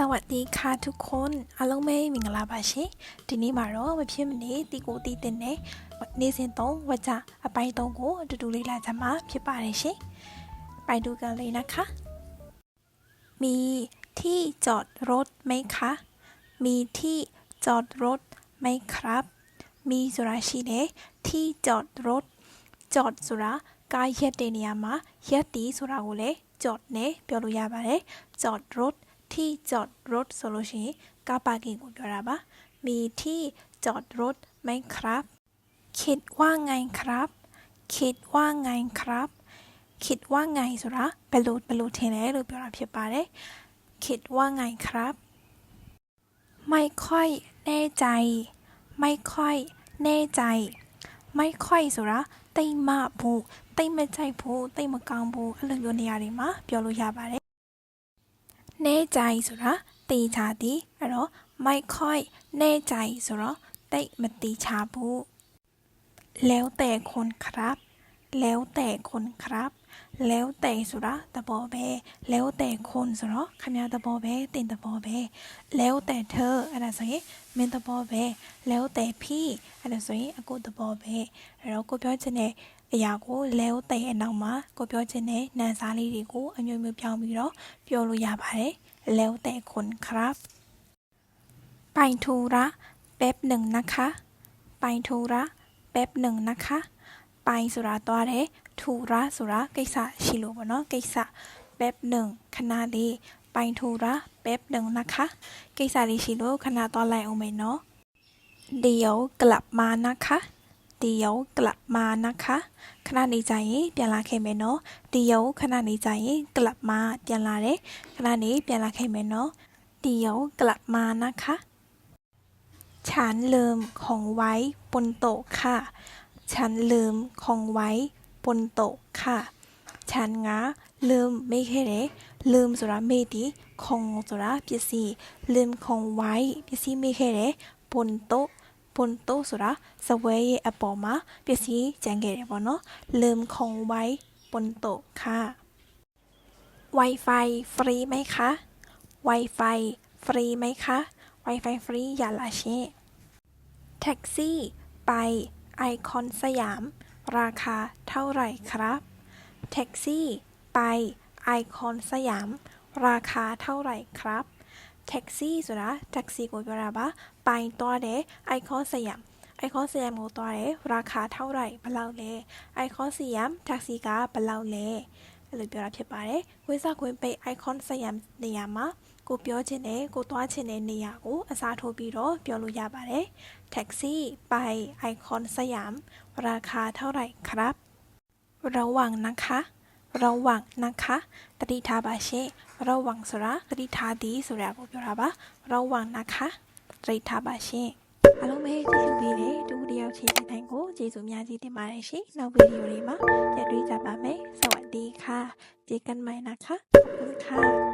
สวัสดีค่ะทุกคน อารมณ์ไม่มีงลาบาชิทีนี้มาเราไปเพิมพ์นี้ตีกูตีเต็มเนี่ยนี่เส้นตรงว่าจะไปตรงกูจะดูเรลีลาจะมาเพิป่าเลยชิไปดูกันเลยนะคะ มีที่จอดรถไหมคะ มีที่จอดรถไหมครับ มีสุราชีเนที่จอดรถจอดสุรากายเฮเดเนียมาเฮตีสุราโอเลจอดเนเปียวลุยาบาเลจอดรถที่จอดรถโซโลชิกาปากิกุดราบะมีที่จอดรถไหมครับ คิดว่าไงครับ คิดว่าไงครับ คิดว่าไงสุระเปรูเปรูเทเนหรือเปราเพียปาเดคิดว่าไงครับ ไม่ค่อยแน่ใจ ไม่ค่อยแน่ใจ ไม่ค่อยสุระ เต็มมาူูเต็มใจบูเต็มกลางบูอะไรอยู่ในอะไรมาเปိုးยေရာတွေแน่ใจสุระตีชาดีอะรอไม่ค่อยแน่ใจสุระดตมตีชาบูแล้วแต่คนครับ แล้วแต่คนครับ แล้วแต่สุระตะบอเบแล้วแต่คนสุระคณะตะบอเบตินตะบอเบแล้วแต่เธออะไรสิยเมนตะบอเบแล้วแต่พี่อะไรสิอากูตะบอเบเราก็พื่จะเนี่ยအရာကိုလဲကိုတိမ်အနောက်မှာကိုပြောချင်တဲ့နံစားလေးတွေကိုအမျိုးမျိုးပြောင်းပြီးတော့ပြောလို့ရပါတယ်လဲကိုတဲ့คนครับ ไปธุระ แป๊บหนึ่งนะคะ ไปธุระแป๊บหนึ่งนะคะ ไปสุราตัวเดธุระสุระกิสะชิโลบเนาะกิสะแป๊บหนึ่งขณะดีไปธุระ แป๊บหนึ่งนะคะกิสะดีชิโลขณะตอนแรกเอาไหมเนาะเดี๋ยวกลับมานะคะเดียวกลับมานะคะขณะนี้ใจเปียลาเคเมโเนาะเดียวขณะนี้ใจกลับมาเปียลาเลยขณะนี้เปียลาเคเมโเนาะเดียวกลับมานะคะฉันลืมของไว้บนโต๊ะค่ะ ฉันลืมของไว้บนโต๊ะค่ะฉันงาลืมไม่แค่เลยลืมสุราเมติของสุราปยสีลืมของไว้ปยสีไม่แค่เลยบนโต๊ะปนโตတိสุระုတวစဝอရဲ့အပေี်မှာပစ္စညเนาะลืมคงไว้ปนโตค่ะ Wi-Fi ฟรีไหมคะ Wi-Fi ฟรีไหมคะ Wi-Fi ฟรีอย่าละเชแท็กซี่ ไปไอคอนสยาม ราคาเท่าไหร่ครับ แท็กซี่ ไปไอคอนสยาม ราคาเท่าไหร่ครับแท็กซี่สุดละแท็กซี่กูเวลาบะไปตัวเดไอคอนสยาม ไอคอนสยามกูตัวเดราคาเท่าไหร่เปล่าเลยไอคอนสยามแท็กซี่กาเปล่าเลยหลือเปล่าเช่นไปเลยวซ่าคุณไปไอคอนสยามเนียมากูเปลี่ยนเชนเนกูตัวเชนเนเนียกูสซาโทบิโรเปลี่ยนลุยาบะเลยแท็กซี่ไปไอคอนสยามราคาเท่าไหร่ครับ ระวังนะคะระวังนะคะตติทาบาเชระวังสระตติทาดีဆိုရကိုပြောတာပါระวังนะคะတတိထပါရှင်အားလုံးပဲကျေးဇူးပေးတယ်တူတယောက်ချင်းအတိုင်းကိုကျေးဇူးအများကြီးတင်ပါတယ်ရှင်နောက်ဗီဒီယိုတွေမှာကြည့်တွေ့ကြပါမယ်စวัสดีค่ะ เจอกันใหม่นะคะขอบคุณค่ะ